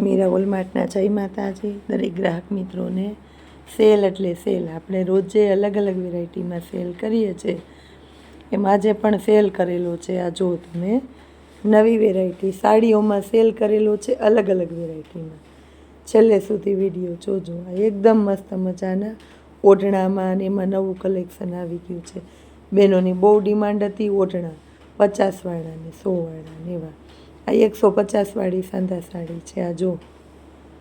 મીરા વોલમાર્ટના જય માતાજી, દરેક ગ્રાહક મિત્રોને સેલ એટલે સેલ. આપણે રોજે અલગ અલગ વેરાયટીમાં સેલ કરીએ છીએ. એમ આજે પણ સેલ કરેલો છે. આ જો તમે નવી વેરાયટી સાડીઓમાં સેલ કરેલો છે, અલગ અલગ વેરાયટીમાં. છેલ્લે સુધી વીડિયો જોજો. આ એકદમ મસ્ત મજાના ઓઢણામાં અને એમાં નવું કલેક્શન આવી ગયું છે. બહેનોની બહુ ડિમાન્ડ હતી ઓઢણા પચાસવાળા ને ને એવા. આ એકસો પચાસવાળી સાંધા સાડી છે, આ જો.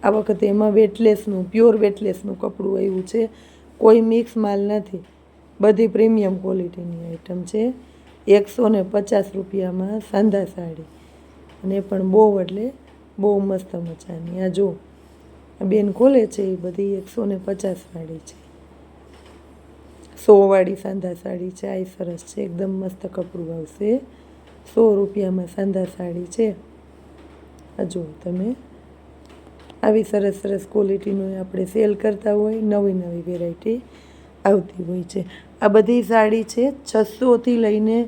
આ વખતે એમાં વેટલેસનું પ્યોર વેટલેસનું કપડું આવ્યું છે. કોઈ મિક્સ માલ નથી. બધી પ્રીમિયમ ક્વોલિટીની આઈટમ છે. એકસો ને પચાસ રૂપિયામાં સાંધા સાડી. અને પણ બહુ એટલે બહુ મસ્ત મજાની. આ જો. આ બેન ખોલે છે એ બધી એકસો ને પચાસવાળી છે. સોવાળી સાંધા સાડી છે. આ સરસ છે. એકદમ મસ્ત કપડું આવશે. સો રૂપિયામાં સાંધા સાડી છે. આ જુઓ તમે. આવી સરસ સરસ ક્વોલિટીનું આપણે સેલ કરતા હોય, નવી નવી વેરાયટી આવતી હોય છે. આ બધી સાડી છે છસોથી લઈને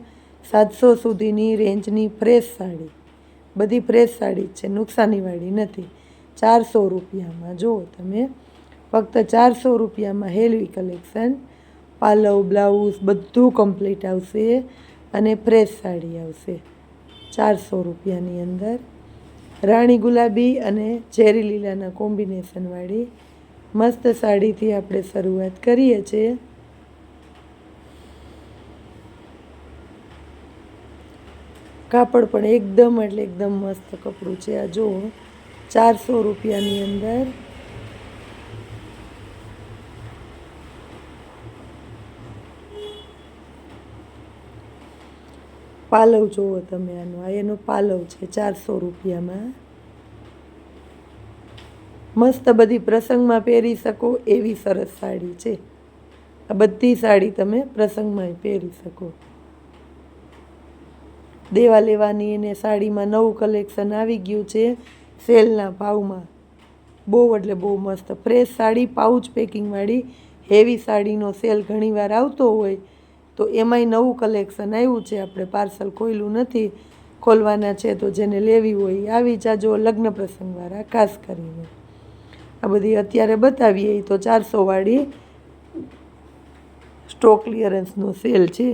સાતસો સુધીની રેન્જની ફ્રેશ સાડી. બધી ફ્રેશ સાડી છે, નુકસાનીવાળી નથી. ચારસો રૂપિયામાં જુઓ તમે. ફક્ત ચારસો રૂપિયામાં હેલવી કલેક્શન પાલવ બ્લાઉઝ બધું કમ્પ્લીટ આવશે. અને ફ્રેશ સાડી આવશે. ચારસો રૂપિયાની અંદર. રાણી ગુલાબી અને ચેરી લીલાના કોમ્બિનેશનવાળી મસ્ત સાડીથી આપણે શરૂઆત કરીએ છીએ. કાપડ પણ એકદમ એટલે એકદમ મસ્ત કપડું છે. આ જુઓ, ચારસો રૂપિયાની અંદર પાલવ જુઓ તમે આનો. આ એનો પાલવ છે, ચારસો રૂપિયામાં. મસ્ત બધી પ્રસંગમાં પહેરી શકો એવી સરસ સાડી છે. આ બધી સાડી તમે પ્રસંગમાં પહેરી શકો. દેવા લેવાની એને સાડીમાં નવું કલેક્શન આવી ગયું છે સેલના ભાવમાં. બહુ એટલે બહુ મસ્ત. ફ્રેશ સાડી, પાઉચ પેકિંગવાળી, હેવી સાડીનો સેલ ઘણીવાર આવતો હોય તો એમાંય નવું કલેક્શન આવ્યું છે, આપણે પાર્સલ ખોલ્યું નથી, ખોલવાના છે તો જેને લેવી હોય આવી જાજો લગ્ન પ્રસંગવાળા ખાસ કરીને. આ બધી અત્યારે બતાવીએ તો ચારસોવાળી સ્ટોક ક્લિયરન્સનો સેલ છે.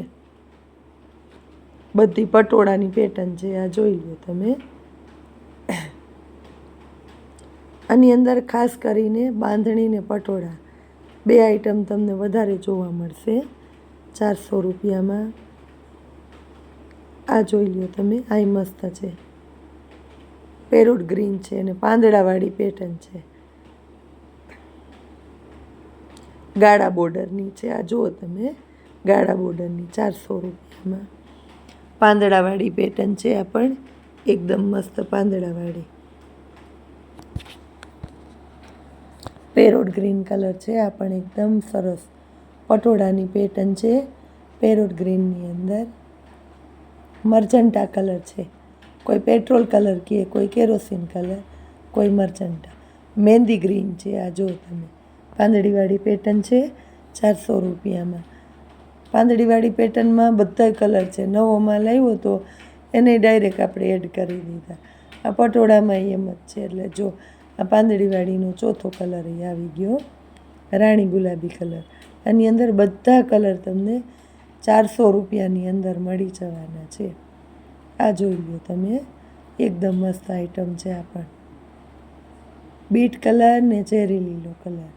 બધી પટોળાની પેટર્ન છે, આ જોઈ લો તમે. આની અંદર ખાસ કરીને બાંધણીને પટોળા, બે આઈટમ તમને વધારે જોવા મળશે. ચારસો રૂપિયામાં. આ જોઈ લો તમે, આ મસ્ત છે. પેરોડ ગ્રીન છે અને પાંદડાવાળી પેટર્ન છે. ગાળા બોર્ડરની છે, આ જુઓ તમે, ગાળા બોર્ડરની ચારસો રૂપિયામાં. પાંદડાવાળી પેટર્ન છે, આ પણ એકદમ મસ્ત પાંદડાવાળી. પેરોડ ગ્રીન કલર છે, આ પણ એકદમ સરસ પટોળાની પેટર્ન છે, પેરોટ ગ્રીનની અંદર. મર્જન્ટા કલર છે. કોઈ પેટ્રોલ કલર કહે કોઈ કેરોસીન કલર, કોઈ મર્જન્ટા મહેંદી ગ્રીન છે, આ જો તમે. પાંદડીવાળી પેટર્ન છે, ચારસો રૂપિયામાં. પાંદડીવાળી પેટર્નમાં બધા કલર છે. નવો માલ આવ્યો તો એને ડાયરેક્ટ આપણે એડ કરી દીધા. આ પટોળામાં એમ જ છે, એટલે જો આ પાંદડીવાળીનો ચોથો કલર એ આવી ગયો. રાણી ગુલાબી કલર. આની અંદર બધા કલર તમને ચારસો રૂપિયાની અંદર મળી જવાના છે. આ જોઈ લો તમે. એકદમ મસ્ત આઈટમ છે આ પણ. બીટ કલર ને ચેરી લીલો કલર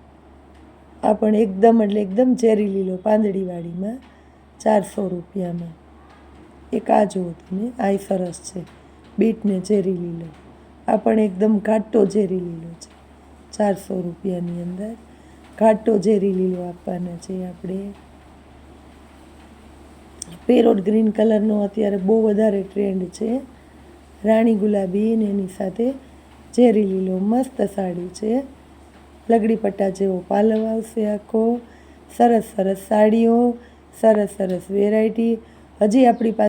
આ પણ એકદમ એટલે એકદમ ચેરી લીલો પાંદડીવાળીમાં ચારસો રૂપિયામાં. એક આ જુઓ તમે, આ સરસ છે. બીટ ને ચેરી લીલો. આ પણ એકદમ ઘાટો ઝેરી લીલો છે. ચારસો રૂપિયાની અંદર. ઘાટો ઝેરી લીલો આપવાના છે આપણે. પેરોટ ગ્રીન કલરનો અત્યારે બહુ વધારે ટ્રેન્ડ છે. રાણી ગુલાબી ને એની સાથે ઝેરી લીલો મસ્ત સાડી છે. લગડી પટ્ટા જેવો પાલવ આવશે આખો. સરસ સરસ સાડીઓ, સરસ સરસ વેરાયટી હજી આપણી પાસે